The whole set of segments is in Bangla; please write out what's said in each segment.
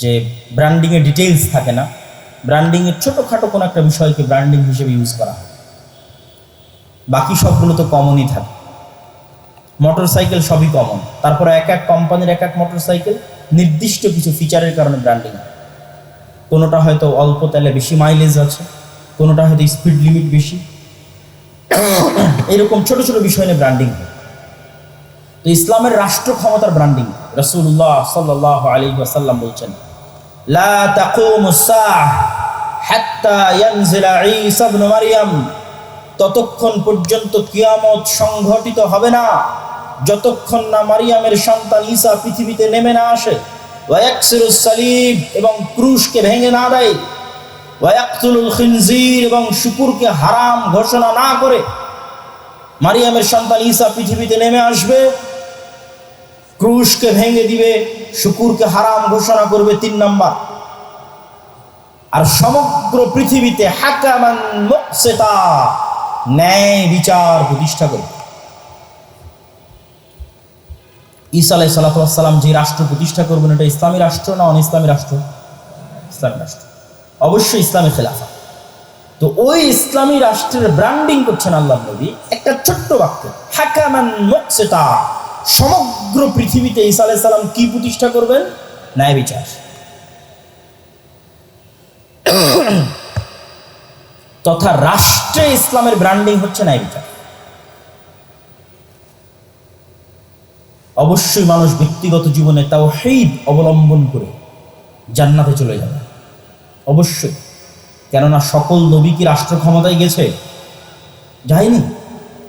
যে ব্র্যান্ডিংয়ে ডিটেলস থাকে না ব্র্যান্ডিংয়ের ছোটোখাটো কোনো একটা বিষয়কে ব্র্যান্ডিং হিসেবে ইউজ করা হয়। বাকি সবগুলো তো কমনই থাকে। মোটর সাইকেল সবই কমন তারপরে এক এক কোম্পানির এক এক মোটর সাইকেল নির্দিষ্ট কিছু ফিচারের কারণে ব্র্যান্ডিং হয়। কোনোটা হয়তো অল্প তেলে বেশি মাইলেজ আছে, কোনোটা হয়তো স্পিড লিমিট বেশি। এরকম ছোট ছোট বিষয় নিয়ে ব্র্যান্ডিং হয়। তো ইসলামের রাষ্ট্র ক্ষমতার ব্র্যান্ডিং রসুল্লাহ সাল্লাহ আলী ওয়াসাল্লাম বলছেন লা তাকুমু সাহ হাত্তা ইয়ানজিলা ঈসা ইবনে মারইয়াম ততক্ষণ পর্যন্ত কিয়ামত সংঘটিত হবে না। যতক্ষণ না মারিয়ামের সন্তান ঈসা পৃথিবীতে নেমে না আসে। ওয়াকসিরুস সালিব এবং ক্রুশকে ভেঙে না দেয়। ওয়াকতুলুল খিনজির এবং শুকুরকে হারাম ঘোষণা না করে মারিয়ামের সন্তান ঈসা পৃথিবীতে নেমে আসবে। ক্রুশকে ভেঙে দিবে, শুকুরকে হারাম ঘোষণা করবে তিন নাম্বার। আর সমগ্র পৃথিবীতে হাকামান ন্যায় বিচার প্রতিষ্ঠা করবে। ঈসা সালাতাম যে রাষ্ট্র প্রতিষ্ঠা করবেন, এটা ইসলামী রাষ্ট্র না অন ইসলামী রাষ্ট্র? ইসলামী রাষ্ট্র। অবশ্যই ইসলামী খেলাফা। তো ওই ইসলামী রাষ্ট্রের ব্র্যান্ডিং করছেন আল্লাহ নবী, একটা ছোট্ট বাক্য, হাকামান সমগ্র পৃথিবীতে ঈসা আলাই সালাম কি প্রতিষ্ঠা করবেন? ন্যায় বিচার। তথা রাষ্ট্রে ইসলামের ব্র্যান্ডিং হচ্ছে ন্যায় বিচার। অবশ্যই মানুষ ব্যক্তিগত জীবনে তাও হেদ অবলম্বন করে জান্নাতে চলে যাবে। অবশ্যই। কেননা সকল নবী কি রাষ্ট্র ক্ষমতায় গেছে? যায়নি।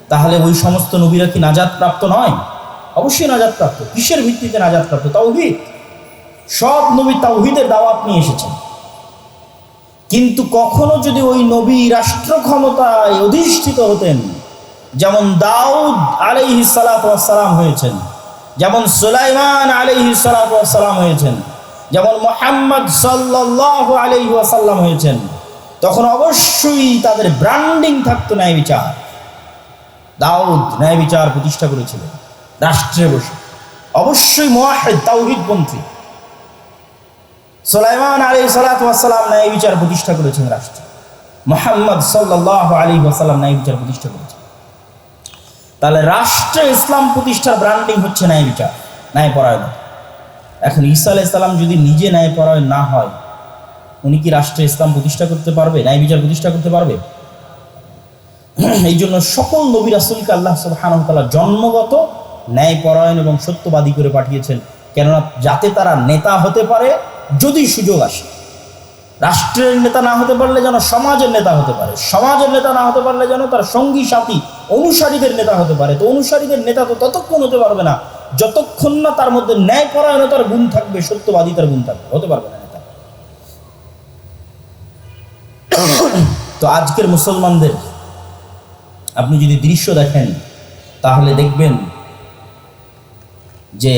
তাহলে ওই সমস্ত নবীরা কি নাজাদ প্রাপ্ত নয়? অবশ্যই নাজাদ প্রাপ্ত, কিসের ভিত্তিতে নাজাদ প্রাপ্ত? তাওহিদ। সব নবী তাওহিদের দাওয়াত নিয়ে এসেছেন। কিন্তু কখনো যদি ওই নবী রাষ্ট্র ক্ষমতায় অধিষ্ঠিত হতেন, যেমন দাউদ আলাইহি সালাম হয়েছেন, যেমন সুলাইমান আলাইহি সালাম হয়েছেন, যেমন মোহাম্মদ সাল্লাহ আলাইহি ওয়াসাল্লাম হয়েছেন, তখন অবশ্যই তাদের ব্র্যান্ডিং থাকতো ন্যায় বিচার। দাউদ ন্যায় বিচার প্রতিষ্ঠা করেছিলেন। রাষ্ট্রে বসে। অবশ্যই মোয়াহেদ তাওহিদপন্থী সোলাইমান আলী সালাতাম ন্যায় বিচার প্রতিষ্ঠা করেছেন রাষ্ট্রে। মোহাম্মদ সাল্লাহ আলী ওয়াসাল্লাম ন্যায় বিচার প্রতিষ্ঠা করেছেন। তাহলে রাষ্ট্রে ইসলাম প্রতিষ্ঠার ব্র্যান্ডিং হচ্ছে ন্যায় বিচার, ন্যায় পরায়ণ এখন ঈসা আলাইসাল্লাম যদি নিজে ন্যায় পরায়ণ না হয়, উনি কি রাষ্ট্রে ইসলাম প্রতিষ্ঠা করতে পারবে, ন্যায় বিচার প্রতিষ্ঠা করতে পারবে? এই জন্য সকল নবী রাসুলকে আল্লাহ সুবাহানতালা জন্মগত ন্যায় পরায়ণ এবং সত্যবাদী করে পাঠিয়েছেন। কেননা যাতে তারা নেতা হতে পারে, যদি সুযোগ আসে। রাষ্ট্রের নেতা না হতে পারলে যেন সমাজের নেতা হতে পারে। সমাজের নেতা না হতে পারলে যেন তার সঙ্গী, সাথী, অনুসারীদের নেতা হতে পারে। তো অনুসারীদের নেতা তো ততক্ষণ হতে পারবে না। যতক্ষণ না তার মধ্যে ন্যায় পরায়ণতার গুণ থাকবে, সত্যবাদিতার গুণ থাকবে, হতে পারবে না নেতা। তো আজকের মুসলমানদের, আপনি যদি দৃশ্য দেখেন, তাহলে দেখবেন যে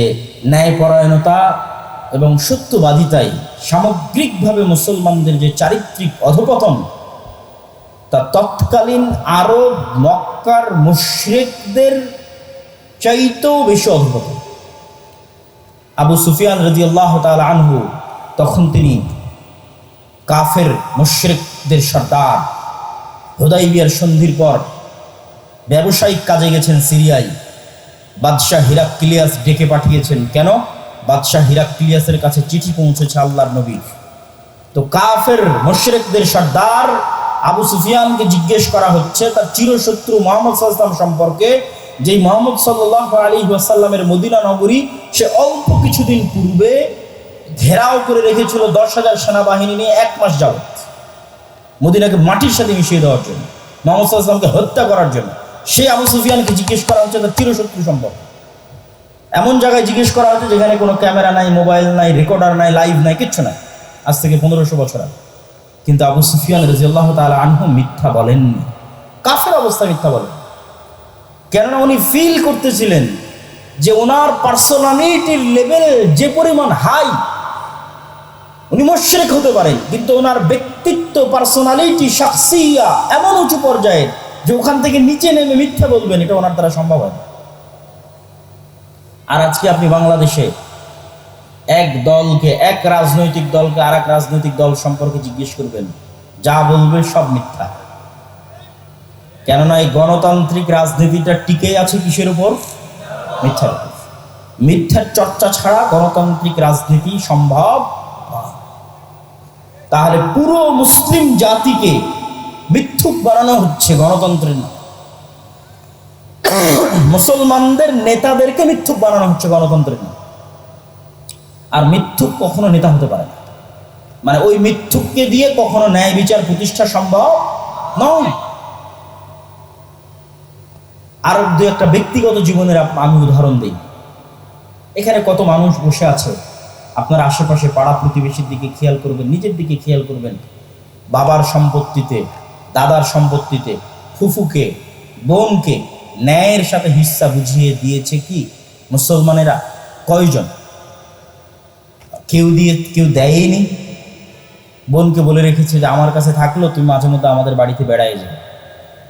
ন্যায়পরায়ণতা এবং সত্যবাদিতাই সামগ্রিকভাবে মুসলমানদের যে চারিত্রিক অধপতন, তা তৎকালীন আরব, মক্কার মুশ্রেকদের চাইতেও বেশি অধপতন। আবু সুফিয়ান রাজি আল্লাহ আনহু তখন তিনি কাফের মুশ্রেকদের সর্দার, হুদাইবিয়ার সন্ধির পর ব্যবসায়িক কাজে গেছেন সিরিয়ায়। বাদশাহ হিরাক্লিয়াস ডেকে পাঠিয়েছেন। কেন? বাদশাহ হিরাক্লিয়াসের কাছে চিঠি পৌঁছেছে আল্লাহর নবী। তো কাফের, মোশরেকদের সর্দার আবু সুফিয়ানকে জিজ্ঞেস করা হচ্ছে তার চিরশত্রু মোহাম্মদ সাল্লাম সম্পর্কে, যেই মোহাম্মদ সাল্লাহ আলী ওয়াসাল্লামের মদিনা নগরী, সে অল্প কিছুদিন পূর্বে ঘেরাও করে রেখেছিল দশ হাজার সেনাবাহিনী নিয়ে এক মাস যাবত মদিনাকে মাটির সাথে মিশিয়ে দেওয়ার জন্য, মোহাম্মদ সাল্লামকে হত্যা করার জন্য। সে আবু সুফিয়ানকে জিজ্ঞেস করা হচ্ছে তার চিরশত্রু সম্পর্কে? এমন জায়গায় জিজ্ঞেস করা হচ্ছে যেখানে কোনো ক্যামেরা নাই, মোবাইল নাই রেকর্ডার নাই লাইভ নাই, কিচ্ছু নাই। আজ থেকে পনেরোশো বছর আগে। কিন্তু আবু সুফিয়ান রাজিয়াল্লাহ তালা আনহু মিথ্যা বলেননি। কাফের অবস্থা মিথ্যা বলেন কেননা উনি ফিল করতেছিলেন যে ওনার পার্সোনালিটির লেভেল যে পরিমাণ হাই উনি মোশরেক হতে পারেন, কিন্তু ওনার ব্যক্তিত্ব পার্সোনালিটি শাকসিয়া এমন উঁচু পর্যায়ের যে ওখান থেকে নিচে নেমে মিথ্যা বলবেন, এটা ওনার দ্বারা সম্ভব হয় আর আজকে আপনি বাংলাদেশে এক দলকে, এক রাজনৈতিক দলকে আর এক রাজনৈতিক দল সম্পর্কে জিজ্ঞেস করবেন, যা বলবে সব মিথ্যা। কেননা এই গণতান্ত্রিক রাজনীতিটা টিকে আছে কিসের উপর? মিথ্যার উপর। মিথ্যার চর্চা ছাড়া গণতান্ত্রিক রাজনীতি সম্ভব তাহলে পুরো মুসলিম জাতিকে মিথ্যুক বানানো হচ্ছে গণতন্ত্রের নামে। মুসলমানদের নেতাদেরকে মিথ্যুক বানানো হচ্ছে গণতন্ত্রের নামে। আর মিথ্যুক কখনো নেতা হতে পারে না। মানে ওই মিথ্যুককে দিয়ে কখনো ন্যায় বিচার প্রতিষ্ঠা সম্ভব নয়। আর দু একটা ব্যক্তিগত জীবনের আমি উদাহরণ দিই। এখানে কত মানুষ বসে আছে, আপনার আশেপাশে পাড়া প্রতিবেশীর দিকে খেয়াল করবেন, নিজের দিকে খেয়াল করবেন, বাবার সম্পত্তিতে দাদার সম্পত্তিতে ফুফুকে, বোনকে ন্যায়ের সাথে হিস্সা বুঝিয়ে দিয়েছে কি মুসলমানেরা? কয়জন? কেউ দিয়ে, কেউ দেয়নি? বোনকে বলে রেখেছে যে, আমার কাছে থাকল, তুমি মাঝে মধ্যে আমাদের বাড়িতে বেড়ায় যাবে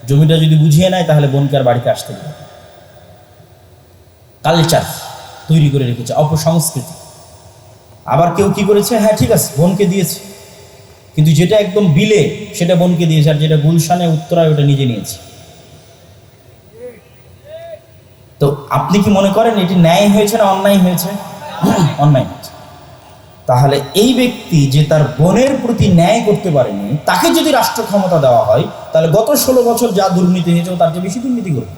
জমিটা যদি বুঝিয়ে নেয়, তাহলে বোনকে আর বাড়িতে আসতে দেবে কালচার তৈরি করে রেখেছে, অপসংস্কৃতি। আবার কেউ কি করেছে? হ্যাঁ ঠিক আছে, বোনকে দিয়েছে। কিন্তু যেটা একদম বিলে, সেটা বোনকে দিয়েছে, আর যেটা গুলশানে উত্তরায়, ওটা নিজে নিয়েছে। তো আপনি কি মনে করেন এটি ন্যায় হয়েছে না অন্যায় হয়েছে? অন্যায় হয়েছে। তাহলে এই ব্যক্তি যে তার বোনের প্রতি ন্যায় করতে পারেনি, তাকে যদি রাষ্ট্র ক্ষমতা দেওয়া হয়, তাহলে গত ষোলো বছর যা দুর্নীতি হয়েছে তার চেয়ে বেশি দুর্নীতি করবে।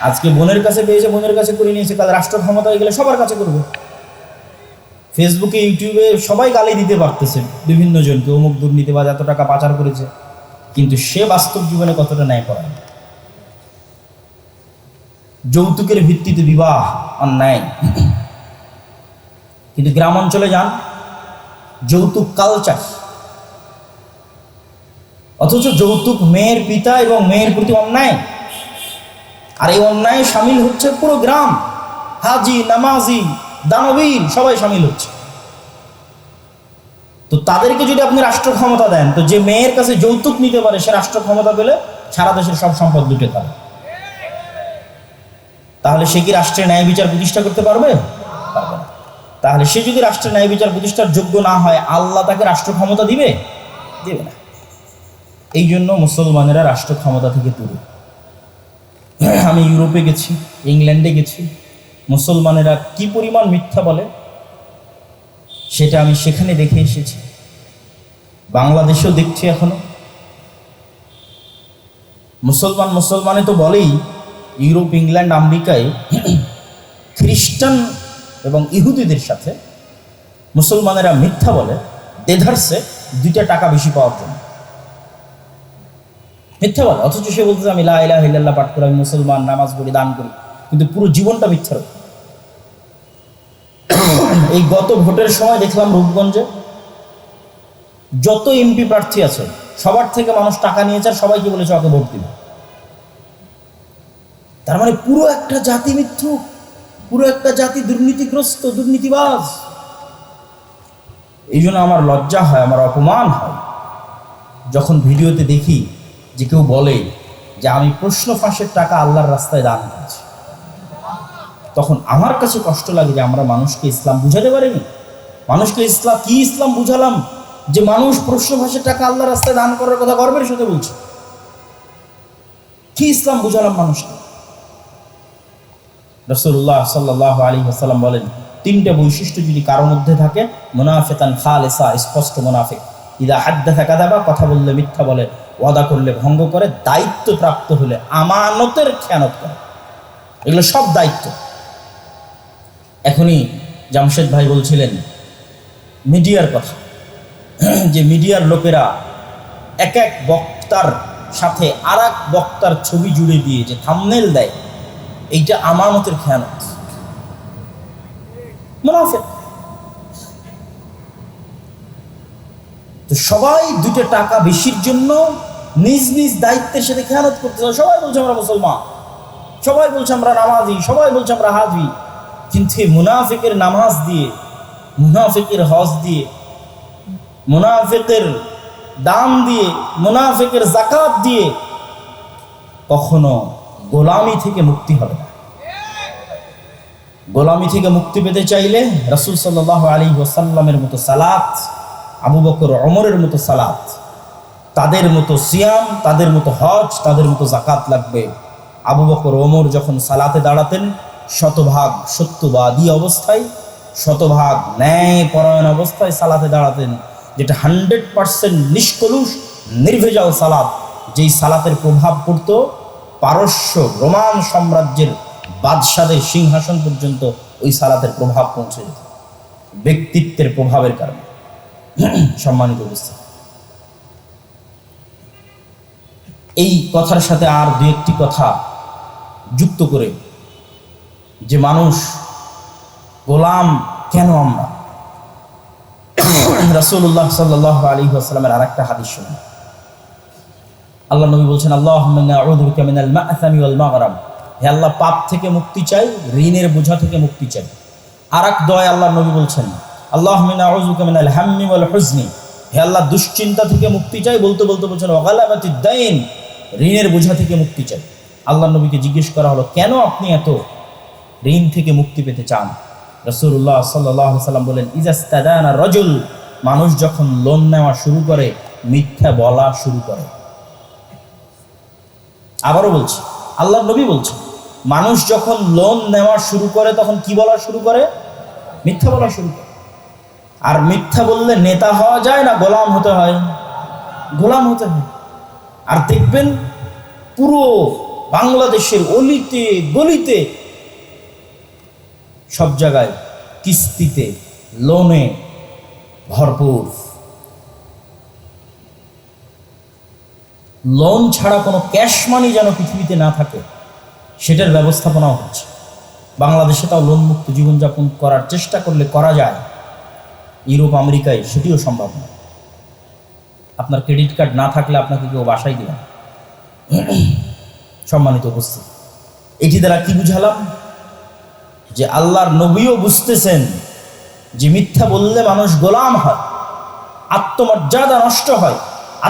আজকে বোনের কাছে পেয়েছে, বোনের কাছে করে নিয়েছে, কাল রাষ্ট্র ক্ষমতা হয়ে গেলে সবার কাছে করবে। ফেসবুকে, ইউটিউবে সবাই গালি দিতে পারতেছে বিভিন্ন জনকে। অমুক দুর্নীতিবাজ এত টাকা পাচার করেছে। কিন্তু সে বাস্তব জীবনে কতটা ন্যায় করে যৌতুকের ভিত্তিতে বিবাহ অন্যায়। কিন্তু গ্রাম অঞ্চলে যান, যৌতুক কালচার অথচ যৌতুক মেয়ের পিতা এবং মেয়ের প্রতি অন্যায়। আর এই অন্যায় সামিল হচ্ছে পুরো গ্রাম। হাজি, নামাজি দানবীর সবাই সামিল হচ্ছে। তো তাদেরকে যদি আপনি রাষ্ট্র ক্ষমতা দেন, তো যে মেয়ের কাছে যৌতুক নিতে পারে, সে রাষ্ট্র ক্ষমতা পেলে সারা দেশের সব সম্পদ লুটে পারে তাহলে সে কি রাষ্ট্রের ন্যায় বিচার প্রতিষ্ঠা করতে পারবে? তাহলে সে যদি রাষ্ট্রের ন্যায় বিচার প্রতিষ্ঠার যোগ্য না হয়, আল্লাহ তাকে রাষ্ট্র ক্ষমতা দিবে? দেবে না। এই জন্য মুসলমানেরা রাষ্ট্র ক্ষমতা থেকে দূরে। আমি ইউরোপে গেছি, ইংল্যান্ডে গেছি। মুসলমানেরা কি পরিমাণ মিথ্যা বলে, সেটা আমি সেখানে দেখে এসেছি। বাংলাদেশেও দেখছি এখনও। মুসলমান মুসলমানে তো বলেই, ইউরোপ, ইংল্যান্ড, আমেরিকায় খ্রিস্টান এবং ইহুদিদের সাথে মুসলমানেরা মিথ্যা বলে, দেধারসে দুইটা টাকা বেশি পাওয়ার জন্য। মিথ্যা বলে, অথচ সে বলতে আমি লা ইলাহা ইল্লাল্লাহ পাঠ করি আমি মুসলমান, নামাজ পড়ি, দান করি। কিন্তু পুরো জীবনটা মিথ্যার এই গত ভোটের সময় দেখলাম রূপগঞ্জে যত এমপি প্রার্থী আছে, সবার থেকে মানুষ টাকা নিয়েছে আর সবাইকে বলেছে ওকে ভোট দিবে। তার মানে পুরো একটা জাতি মিথ্যুক পুরো একটা জাতি দুর্নীতিগ্রস্ত, দুর্নীতিবাজ। এই জন্য আমার লজ্জা হয়, আমার অপমান হয়। যখন ভিডিওতে দেখি যে কেউ বলে যে আমি প্রশ্ন ফাঁসের টাকা আল্লাহর রাস্তায় দান করেছি। তখন আমার কাছে কষ্ট লাগে যে আমরা মানুষকে ইসলাম বুঝাতে পারিনি। মানুষকে ইসলাম, কি ইসলাম বুঝালাম? যে মানুষ প্রশ্ন ফাঁসের টাকা আল্লাহর রাস্তায় দান করার কথা গর্বের সাথে বলছে। কি ইসলাম বুঝালাম মানুষকে? রসুল্লাহ সাল্লাহ আলী আসাল্লাম বলেন, তিনটে বৈশিষ্ট্য যদি কারোর মধ্যে থাকে, মোনাফেকান খালেসা, স্পষ্ট মোনাফেক। ইদা হাদ্দা থাকা দাবা কথা বললে মিথ্যা বলে, ওয়াদা করলে ভঙ্গ করে দায়িত্ব প্রাপ্ত হলে আমানতের খেয়ানত করে। এগুলো সব দায়িত্ব। এখনই জামশেদ ভাই বলছিলেন, মিডিয়ার কথা। যে মিডিয়ার লোকেরা এক এক বক্তার সাথে আর এক বক্তার ছবি জুড়ে দিয়ে যে থামনেল দেয়, এইটা আমানতের খেয়ানত। মুনাফেক। তো সবাই দুটো টাকা বেশির জন্য নিজ নিজ দায়িত্বের সাথে খেয়ানত করতে সবাই বলছে আমরা মুসলমান, সবাই বলছে আমরা নামাজি, সবাই বলছে আমরা হাজি। কিন্তু এই মুনাফিকের নামাজ দিয়ে, মুনাফিকের হজ দিয়ে, মুনাফিকের দাম দিয়ে, মুনাফিকের জাকাত দিয়ে কখনো গোলামি থেকে মুক্তি হবে না। গোলামি থেকে মুক্তি পেতে চাইলে রাসূল সাল্লাল্লাহু আলী ওসাল্লামের মতো সালাত, আবু বকর অমরের মতো সালাত, তাদের মতো সিয়াম, তাদের মতো হজ, তাদের মতো জাকাত লাগবে। আবু বকর, ওমর যখন সালাতে দাঁড়াতেন শতভাগ সত্যবাদী অবস্থায়, শতভাগ ন্যায় পরায়ণ অবস্থায় সালাতে দাঁড়াতেন, যেটা হান্ড্রেড পার্সেন্ট নিষ্কলুষ, নির্ভেজাল সালাত, যেই সালাতের প্রভাব পড়ত পারস্য রোমান সাম্রাজ্যের বাদশাদের সিংহাসন পর্যন্ত ওই সালাতের প্রভাব পৌঁছে যেত, ব্যক্তিত্বের প্রভাবের কারণে। সম্মানিত উপস্থিত। এই কথার সাথে আর দু একটি কথা যুক্ত করে যে মানুষ, গোলাম কেন আমরা? রাসূলুল্লাহ সাল্লাহ আলী আসসালামের আর একটা হাদিস শুনুন। আল্লাহ নবী বলছেন আল্লাহ হে আল্লাহ, পাপ থেকে মুক্তি চাই, ঋণের বোঝা থেকে মুক্তি চাই। আর এক দয় আল্লাহ নবী বলছেন আল্লাহ হুজনি হে আল্লাহ, দুশ্চিন্তা থেকে মুক্তি চাই, বলতে বলতে বলছেন ওগালাবাতি দাইন। ঋণের বোঝা থেকে মুক্তি চাই। আল্লাহ নবীকে জিজ্ঞেস করা হলো, কেন আপনি এত ঋণ থেকে মুক্তি পেতে চান। রসুল্লাহ সাল্লাহ সাল্লাম বলেন ইজাস্তাদানা রজুল মানুষ যখন লোন নেওয়া শুরু করে, মিথ্যা বলা শুরু করে। আবারও বলছি, আল্লাহ নবী বলছে মানুষ যখন লোন নেওয়া শুরু করে, তখন কি বলা শুরু করে? মিথ্যা বলা শুরু করে। আর মিথ্যা বললে নেতা হওয়া যায় না, গোলাম হতে হয়। গোলাম হতে হয়। আর দেখবেন, পুরো বাংলাদেশের অলিতে, গলিতে সব জায়গায় কিস্তিতে লোনে ভরপুর। লোন ছাড়া কোনো ক্যাশ মানি যেন পৃথিবীতে না থাকে, সেটার ব্যবস্থাপনাও হচ্ছে। বাংলাদেশে তাও লোন মুক্ত জীবনযাপন করার চেষ্টা করলে করা যায়। ইউরোপ, আমেরিকায় সেটিও সম্ভব নয় আপনার ক্রেডিট কার্ড না থাকলে আপনাকে কেউ বাসায় দিবে না। সম্মানিত উপস্থিত। এটি দ্বারা কি বুঝালাম? যে আল্লাহর নবীও বুঝতেছেন যে মিথ্যা বললে মানুষ গোলাম হয়, আত্মমর্যাদা নষ্ট হয়,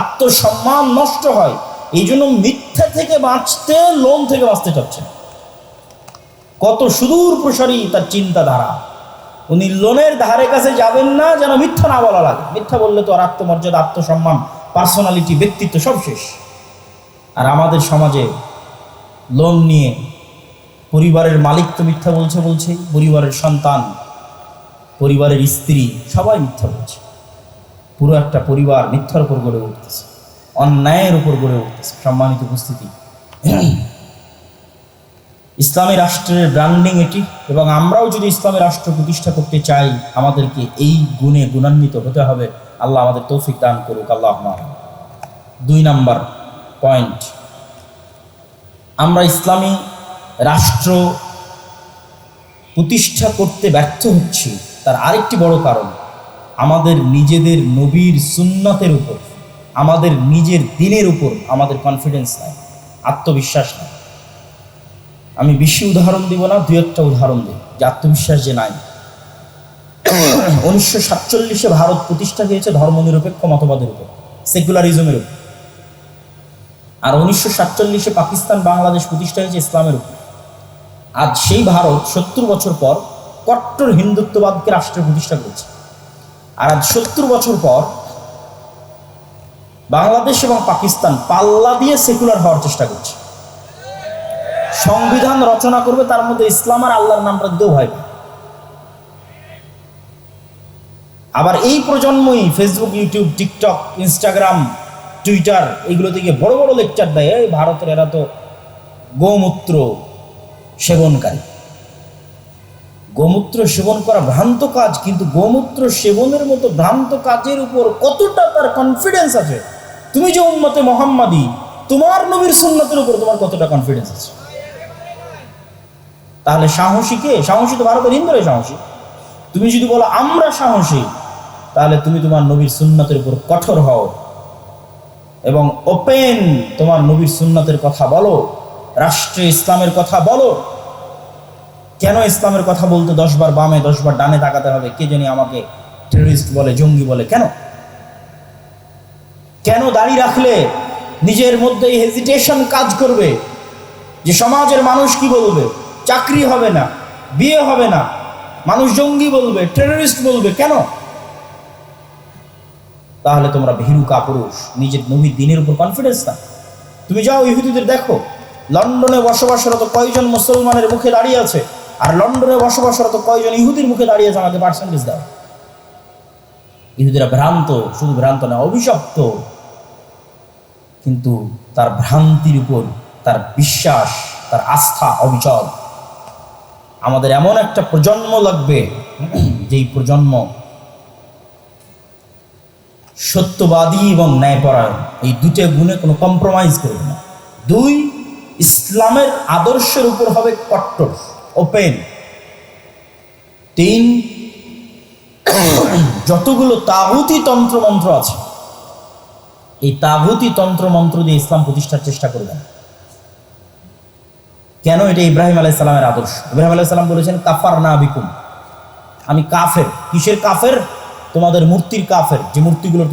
আত্মসম্মান নষ্ট হয়, এই জন্য মিথ্যা থেকে বাঁচতে লোন থেকে বাঁচতে চাচ্ছেন কত সুদূর প্রসারী তার চিন্তাধারা। উনি লোনের ধারে কাছে যাবেন না, যেন মিথ্যা না বলা লাগে। মিথ্যা বললে তো আর আত্মমর্যাদা, আত্মসম্মান পার্সোনালিটি ব্যক্তিত্ব সব শেষ। আর আমাদের সমাজে লোন নিয়ে পরিবারের মালিক তো মিথ্যা বলছে বলছে, পরিবারের সন্তান, পরিবারের স্ত্রী, সবাই মিথ্যা বলছে। পুরো একটা পরিবার মিথ্যার উপর গড়ে উঠতেছে, অন্যায়ের উপর গড়ে উঠতেছে। সম্মানিত উপস্থিতি। ইসলামী রাষ্ট্রের ব্র্যান্ডিং এটি, এবং আমরাও যদি ইসলামী রাষ্ট্র প্রতিষ্ঠা করতে চাই, আমাদেরকে এই গুণে গুণান্বিত হতে হবে। আল্লাহ আমাদের তৌফিক দান করুক, আল্লাহ দুই নাম্বার পয়েন্ট আমরা ইসলামী রাষ্ট্র প্রতিষ্ঠা করতে ব্যর্থ হচ্ছি, তার আরেকটি বড় কারণ, আমাদের নিজেদের নবীর সুন্নতের উপর, আমাদের নিজের দিনের উপর আমাদের কনফিডেন্স নাই, আত্মবিশ্বাস নাই। আমি বেশি উদাহরণ দিব না দু একটা উদাহরণ দিই, যে আত্মবিশ্বাস যে নাই। উনিশশো সাতচল্লিশে ভারত প্রতিষ্ঠা হয়েছে ধর্মনিরপেক্ষ মতবাদের উপর, সেকুলারিজমের উপর। আর উনিশশো সাতচল্লিশে পাকিস্তান বাংলাদেশ প্রতিষ্ঠা হয়েছে ইসলামের উপর। আজ সেই ভারত সত্তর বছর পর কট্টর হিন্দুত্ববাদকে রাষ্ট্রে প্রতিষ্ঠা করেছে। আর আজ সত্তর বছর পর বাংলাদেশ এবং পাকিস্তান পাল্লা দিয়ে সেকুলার হওয়ার চেষ্টা করছে। সংবিধান রচনা করবে, তার মধ্যে ইসলাম আর আল্লাহর নামটা দিতেও ভয় আবার এই প্রজন্মই Facebook, YouTube, TikTok, Instagram, Twitter, এগুলো থেকে বড় বড় লেকচার দেয়, এই ভারতের এরা তো গোমূত্র। সেবনকারী। গোমূত্র সেবন করা ভ্রান্ত কাজ, কিন্তু গোমূত্র সেবনের মতো ভ্রান্ত কাজের উপর কতটা তার কনফিডেন্স আছে? তুমি যে উম্মতে মোহাম্মদী, তোমার নবীর সুন্নতের উপর তোমার কতটা কনফিডেন্স আছে? তাহলে সাহসী কে? সাহসী তো ভারতের হিন্দুরাই সাহসী। তুমি যদি বলো, আমরা সাহসী তাহলে তুমি তোমার নবীর সুন্নতের উপর কঠোর হও। এবং ওপেন তোমার নবীর সুন্নতের কথা বলো। রাষ্ট্রে ইসলামের কথা বলো। কেন ইসলামের কথা বলতে দশবার বামে, দশবার ডানে তাকাতে হবে? কে জানি আমাকে টেররিস্ট বলে, জঙ্গি বলে, কেন? কেন দাড়ি রাখলে নিজের মধ্যে হেজিটেশন কাজ করবে? যে সমাজের মানুষ কি বলবে? চাকরি হবে না, বিয়ে হবে না, মানুষ জঙ্গি বলবে টেররিস্ট বলবে, কেন? তাহলে তোমরা ভীরু কাপুরুষ, নিজের নবীর দিনের উপর কনফিডেন্স না তুমি যাও ইহুদিদের দেখো। লন্ডনে বসবাসরত কয়জন মুসলমানের মুখে দাঁড়িয়ে আছে? আর লন্ডনে বসবাসরত কয়জন ইহুদির মুখে দাঁড়িয়ে আছে? আমাকে পার্সেন্টেজ দাও। ইহুদিরা ভ্রান্ত, শুধু ভ্রান্ত না, অভিশপ্ত। কিন্তু তার ভ্রান্তির উপর তার বিশ্বাস, তার আস্থা, অবিচল। আমাদের এমন একটা প্রজন্ম লাগবে, যেই প্রজন্ম সত্যবাদী এবং ন্যায়পরায়ণ। এই দুটো গুণে কোনো কম্প্রোমাইজ করবে না। দুই ইসলামের আদর্শের উপর হবে কট্টর ওপেন তিন, যতগুলো তাগুতি তন্ত্রমন্ত্র আছে, এই তাগুতি তন্ত্রমন্ত্র দিয়ে ইসলাম প্রতিষ্ঠার চেষ্টা করবেন। কেন এটা ইব্রাহিম আলাই সালামের আদর্শ? ইব্রাহিম আলাই সালাম বলেছেন, কাফার না বিকুম। আমি কাফের। কিসের কাফের? তোমাদের মূর্তির কাফের। যে মূর্তিগুলো তোমরা